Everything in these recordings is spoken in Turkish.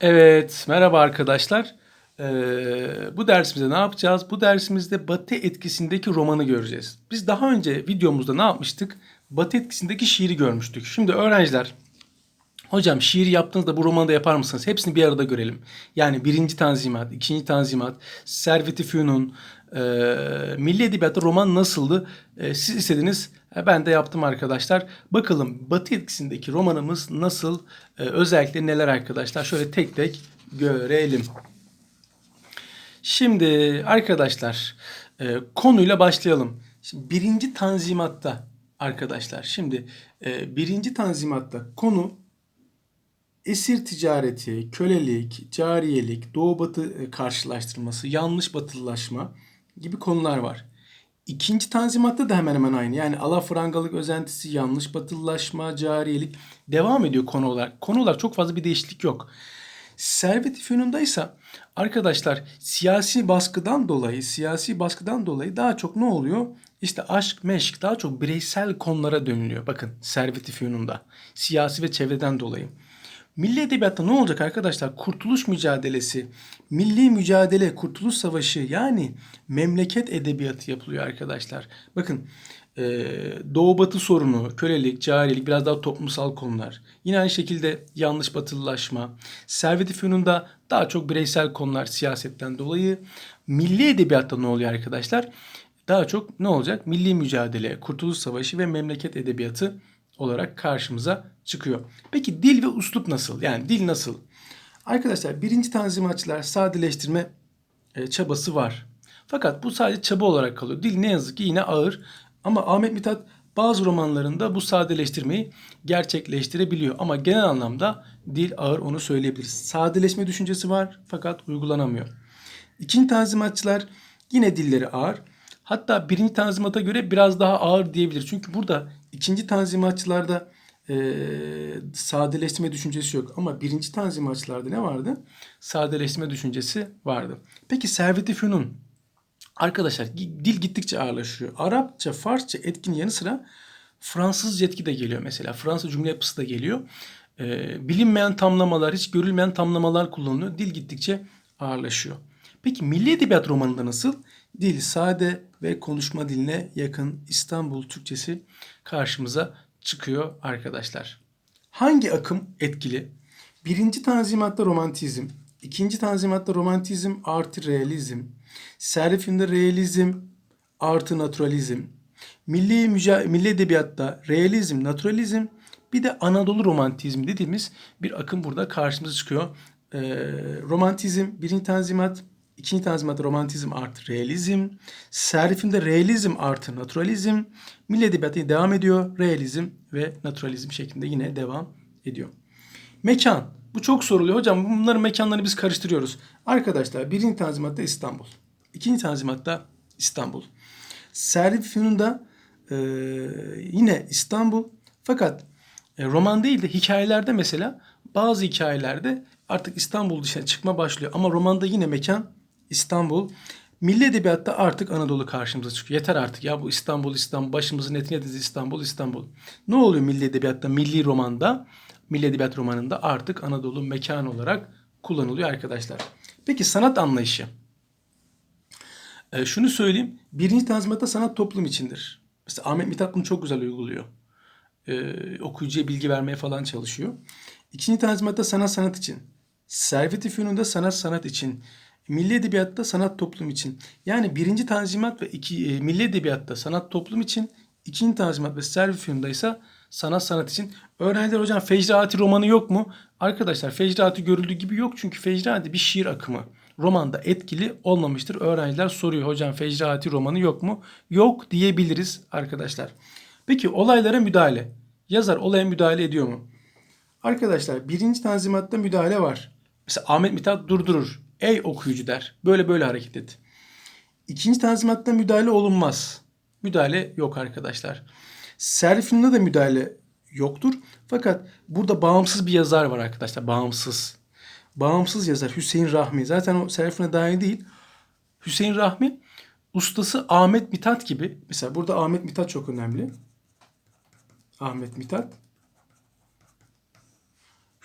Evet, merhaba arkadaşlar. Ee, bu dersimizde ne yapacağız? Bu dersimizde Batı etkisindeki romanı göreceğiz. Biz daha önce videomuzda ne yapmıştık? Batı etkisindeki şiiri görmüştük. Şimdi öğrenciler, hocam şiiri yaptığınızda bu romanı da yapar mısınız? Hepsini bir arada görelim. Yani birinci tanzimat, ikinci tanzimat, Servet-i Fünun, e, Milli Edebiyat'ta roman nasıldı? E, siz istediniz, e, ben de yaptım arkadaşlar. Bakalım Batı etkisindeki romanımız nasıl? E, özellikle neler arkadaşlar? Şöyle tek tek görelim. Şimdi arkadaşlar e, konuyla başlayalım. Şimdi birinci tanzimatta arkadaşlar şimdi e, birinci tanzimatta konu esir ticareti, kölelik, cariyelik, doğu batı e, karşılaştırması, yanlış batılılaşma gibi konular var. İkinci tanzimatta da hemen hemen aynı. Yani alafrangalık özentisi, yanlış batılılaşma, cariyelik devam ediyor konu olarak. Konu olarak çok fazla bir değişiklik yok. Servet-i Fünun'da ise arkadaşlar siyasi baskıdan dolayı, siyasi baskıdan dolayı daha çok ne oluyor? İşte aşk, meşk daha çok bireysel konulara dönülüyor. Bakın Servet-i Fünun'da. Siyasi ve çevreden dolayı. Milli edebiyatta ne olacak arkadaşlar? Kurtuluş mücadelesi, milli mücadele, kurtuluş savaşı yani memleket edebiyatı yapılıyor arkadaşlar. Bakın e, Doğu Batı sorunu, kölelik, carilik biraz daha toplumsal konular. Yine aynı şekilde yanlış batılılaşma. Servet-i Fünun'da daha çok bireysel konular siyasetten dolayı. Milli edebiyatta ne oluyor arkadaşlar? Daha çok ne olacak? Milli mücadele, kurtuluş savaşı ve memleket edebiyatı olarak karşımıza çıkıyor. Peki dil ve uslup nasıl? Yani dil nasıl? Arkadaşlar birinci tanzimatçılar sadeleştirme e, çabası var. Fakat bu sadece çaba olarak kalıyor. Dil ne yazık ki yine ağır. Ama Ahmet Mithat bazı romanlarında bu sadeleştirmeyi gerçekleştirebiliyor. Ama genel anlamda dil ağır onu söyleyebiliriz. Sadeleşme düşüncesi var fakat uygulanamıyor. İkinci tanzimatçılar yine dilleri ağır. Hatta birinci tanzimata göre biraz daha ağır diyebilir. Çünkü burada ikinci tanzimatçılarda e, sadeleştirme düşüncesi yok. Ama birinci tanzimatçılarda ne vardı? Sadeleştirme düşüncesi vardı. Peki Servet-i Fünun. Arkadaşlar dil gittikçe ağırlaşıyor. Arapça, Farsça etkin yanı sıra Fransızca etki de geliyor mesela. Fransız cümle yapısı da geliyor. E, bilinmeyen tamlamalar, hiç görülmeyen tamlamalar kullanılıyor. Dil gittikçe ağırlaşıyor. Peki milli edebiyat romanında nasıl? Dil sade ve konuşma diline yakın İstanbul Türkçesi karşımıza çıkıyor arkadaşlar. Hangi akım etkili? Birinci tanzimatta romantizm, ikinci tanzimatta romantizm artı realizm, Serifinde realizm artı naturalizm, milli, milli edebiyatta realizm, naturalizm bir de Anadolu romantizmi dediğimiz bir akım burada karşımıza çıkıyor. Ee, romantizm birinci tanzimat, ikinci tanzimat romantizm artı realizm, serifinde realizm artı naturalizm, milli edebiyatı devam ediyor. Realizm ve naturalizm şeklinde yine devam ediyor. Mekan. Bu çok soruluyor. Hocam bunların mekanlarını biz karıştırıyoruz. Arkadaşlar birinci tanzimatta İstanbul. ikinci tanzimatta İstanbul. Serif Fünun'da e, yine İstanbul. Fakat e, roman değil de hikayelerde mesela bazı hikayelerde artık İstanbul dışına çıkma başlıyor. Ama romanda yine mekan İstanbul. Milli edebiyatta artık Anadolu karşımıza çıkıyor. Yeter artık ya bu İstanbul İstanbul başımızın etine dizi İstanbul İstanbul. Ne oluyor milli edebiyatta milli romanda? Milli edebiyat romanında artık Anadolu mekan olarak kullanılıyor arkadaşlar. Peki sanat anlayışı. E, şunu söyleyeyim. Birinci tanzimatta sanat toplum içindir. Mesela Ahmet Mithat bunu çok güzel uyguluyor. E, okuyucuya bilgi vermeye falan çalışıyor. İkinci tanzimatta sanat sanat için. Servet-i sanat sanat için. Milli Edebiyat'ta sanat toplum için. Yani birinci tanzimat ve iki, e, Milli Edebiyat'ta sanat toplum için. ikinci tanzimat ve Servet-i Fünun'da ise sanat sanat için. Öğrenciler hocam Fecrati romanı yok mu? Arkadaşlar Fecrati görüldüğü gibi yok çünkü Fecrati bir şiir akımı. Romanda etkili olmamıştır. Öğrenciler soruyor hocam Fecrati romanı yok mu? Yok diyebiliriz arkadaşlar. Peki olaylara müdahale. Yazar olaya müdahale ediyor mu? Arkadaşlar birinci tanzimatta müdahale var. Mesela Ahmet Mithat durdurur. Ey okuyucu der. Böyle böyle hareket et. İkinci tanzimatta müdahale olunmaz. Müdahale yok arkadaşlar. Serifinde de müdahale yoktur. Fakat burada bağımsız bir yazar var arkadaşlar. Bağımsız. Bağımsız yazar Hüseyin Rahmi. Zaten o serifine dahil değil. Hüseyin Rahmi ustası Ahmet Mithat gibi. Mesela burada Ahmet Mithat çok önemli. Ahmet Mithat.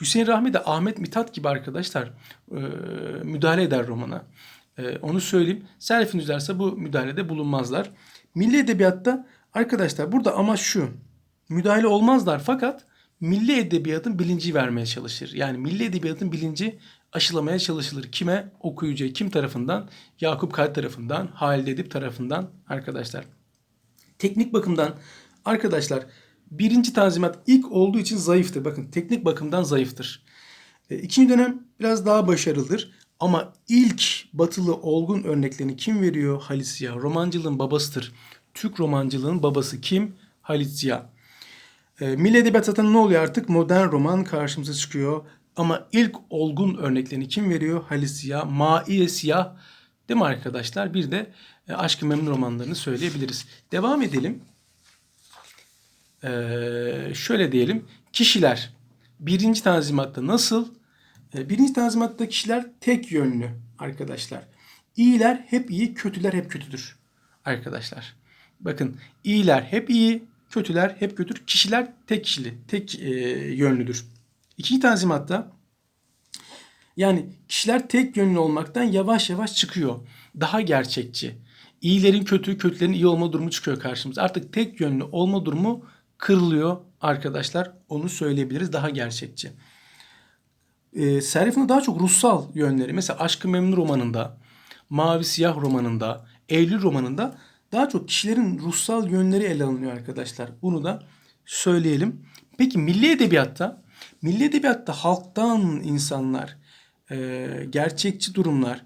Hüseyin Rahmi de Ahmet Mithat gibi arkadaşlar e, müdahale eder romana. E, onu söyleyeyim. Serif ise bu müdahalede bulunmazlar. Milli Edebiyat'ta arkadaşlar burada amaç şu. Müdahale olmazlar fakat milli edebiyatın bilinci vermeye çalışır. Yani milli edebiyatın bilinci aşılamaya çalışılır. Kime? Okuyucuya. Kim tarafından? Yakup Kadri tarafından, Halide Edip tarafından arkadaşlar. Teknik bakımdan arkadaşlar birinci tanzimat ilk olduğu için zayıftır. Bakın teknik bakımdan zayıftır. E, ikinci dönem biraz daha başarılıdır. Ama ilk batılı olgun örneklerini kim veriyor? Halit Ziya. Romancılığın babasıdır. Türk romancılığın babası kim? Halit Ziya. E, Milli Edebiyat zaten ne oluyor artık? Modern roman karşımıza çıkıyor. Ama ilk olgun örneklerini kim veriyor? Halit Ziya. Maiye Siyah. Değil mi arkadaşlar? Bir de e, Aşk-ı Memnu romanlarını söyleyebiliriz. Devam edelim. Ee, şöyle diyelim. Kişiler birinci tanzimatta nasıl? Ee, birinci tanzimatta kişiler tek yönlü arkadaşlar. İyiler hep iyi, kötüler hep kötüdür arkadaşlar. Bakın iyiler hep iyi, kötüler hep kötüdür. Kişiler tek kişili, tek e, yönlüdür. İkinci tanzimatta yani kişiler tek yönlü olmaktan yavaş yavaş çıkıyor. Daha gerçekçi. İyilerin kötü, kötülerin iyi olma durumu çıkıyor karşımıza. Artık tek yönlü olma durumu kırılıyor arkadaşlar. Onu söyleyebiliriz daha gerçekçi. E, Serif'in daha çok ruhsal yönleri. Mesela Aşkı Memnu romanında, Mavi Siyah romanında, Eylül romanında daha çok kişilerin ruhsal yönleri ele alınıyor arkadaşlar. Bunu da söyleyelim. Peki milli edebiyatta? Milli edebiyatta halktan insanlar, e, gerçekçi durumlar,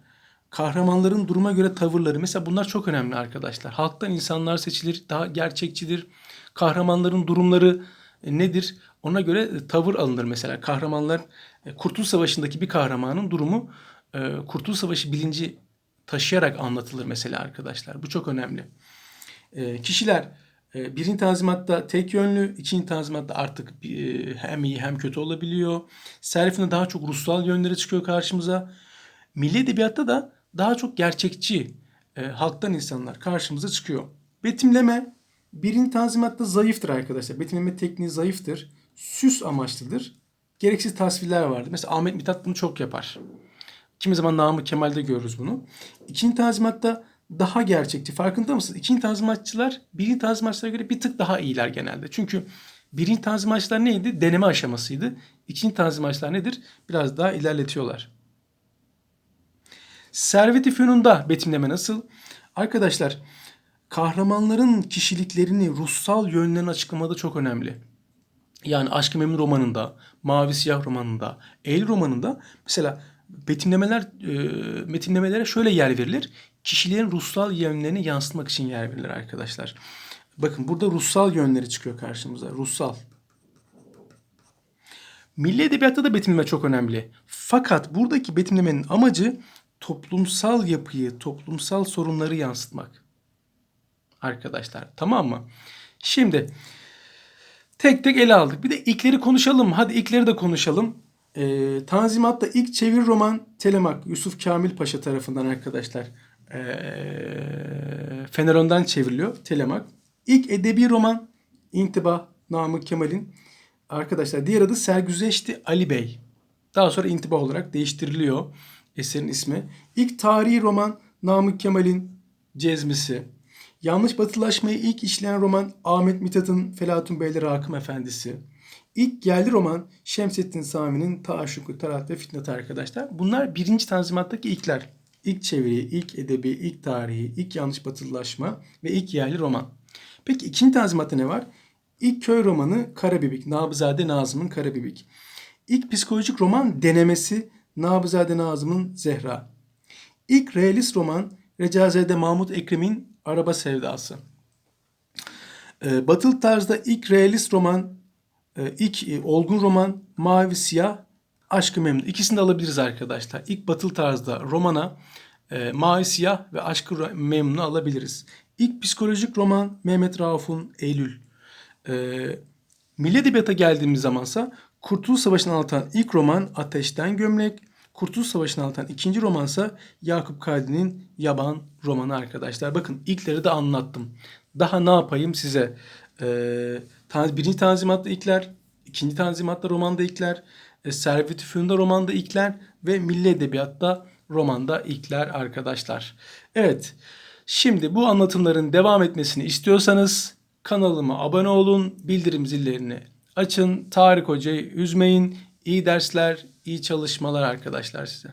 kahramanların duruma göre tavırları mesela bunlar çok önemli arkadaşlar. Halktan insanlar seçilir, daha gerçekçidir. Kahramanların durumları e, nedir? Ona göre e, tavır alınır mesela. Kahramanlar e, Kurtuluş Savaşı'ndaki bir kahramanın durumu Kurtuluş Savaşı bilinci taşıyarak anlatılır mesela arkadaşlar. Bu çok önemli. Kişiler birinci tanzimatta tek yönlü, ikinci tanzimatta artık hem iyi hem kötü olabiliyor. Serifinde daha çok ruhsal yönleri çıkıyor karşımıza. Milli edebiyatta da daha çok gerçekçi halktan insanlar karşımıza çıkıyor. Betimleme Birinci tanzimatta zayıftır arkadaşlar. Betimleme tekniği zayıftır. Süs amaçlıdır. Gereksiz tasvirler vardır. Mesela Ahmet Mithat bunu çok yapar. Kimi zaman Namık Kemal'de görürüz bunu. İkinci tanzimatta daha gerçekçi. Farkında mısınız? İkinci tanzimatçılar birinci tanzimatçılara göre bir tık daha iyiler genelde. Çünkü birinci tanzimatçılar neydi? Deneme aşamasıydı. İkinci tanzimatçılar nedir? Biraz daha ilerletiyorlar. Servet-i Fünun'da betimleme nasıl? Arkadaşlar kahramanların kişiliklerini, ruhsal yönlerini açıklamada çok önemli. Yani Aşk-ı Memnu romanında, Mavi Siyah romanında, El romanında mesela betimlemeler e, metinlemelere şöyle yer verilir. Kişilerin ruhsal yönlerini yansıtmak için yer verilir arkadaşlar. Bakın burada ruhsal yönleri çıkıyor karşımıza. Ruhsal. Milli edebiyatta da betimleme çok önemli. Fakat buradaki betimlemenin amacı toplumsal yapıyı, toplumsal sorunları yansıtmak arkadaşlar. Tamam mı? Şimdi tek tek ele aldık. Bir de ilkleri konuşalım. Hadi ilkleri de konuşalım. Ee, Tanzimat'ta ilk çevir roman Telemak Yusuf Kamil Paşa tarafından arkadaşlar ee, Feneron'dan çevriliyor Telemak. İlk edebi roman İntibah Namık Kemal'in arkadaşlar diğer adı Sergüzeşti Ali Bey. Daha sonra intibah olarak değiştiriliyor eserin ismi. İlk tarihi roman Namık Kemal'in Cezmisi. Yanlış batılaşmayı ilk işleyen roman Ahmet Mithat'ın Felatun Beyli Rakım Efendisi. İlk geldi roman Şemsettin Sami'nin Taşuku, Tarat ve Fitnat arkadaşlar. Bunlar birinci tanzimattaki ilkler. İlk çeviri, ilk edebi, ilk tarihi, ilk yanlış batılılaşma ve ilk yerli roman. Peki ikinci tanzimatta ne var? İlk köy romanı Karabibik, Nabızade Nazım'ın Karabibik. İlk psikolojik roman denemesi Nabızade Nazım'ın Zehra. İlk realist roman Recazade Mahmut Ekrem'in Araba Sevdası. E, batılı tarzda ilk realist roman, e, ilk e, olgun roman Mavi Siyah, Aşkı Memnu. İkisini de alabiliriz arkadaşlar. İlk batılı tarzda romana e, Mavi Siyah ve Aşkı Memnun'u alabiliriz. İlk psikolojik roman Mehmet Rauf'un Eylül. E, Milli Edebiyat'a geldiğimiz zamansa Kurtuluş Savaşı'nı anlatan ilk roman Ateşten Gömlek, Kurtuluş Savaşı'nı anlatan ikinci romansa Yakup Kadri'nin Yaban romanı arkadaşlar. Bakın ilkleri de anlattım. Daha ne yapayım size? Ee, birinci tanzimatta ilkler, ikinci tanzimatta romanda ilkler, E, Servet-i Fünun'da romanda ilkler ve Milli Edebiyat'ta romanda ilkler arkadaşlar. Evet. Şimdi bu anlatımların devam etmesini istiyorsanız kanalıma abone olun, bildirim zillerini açın. Tarık Hoca'yı üzmeyin. İyi dersler, iyi çalışmalar arkadaşlar size.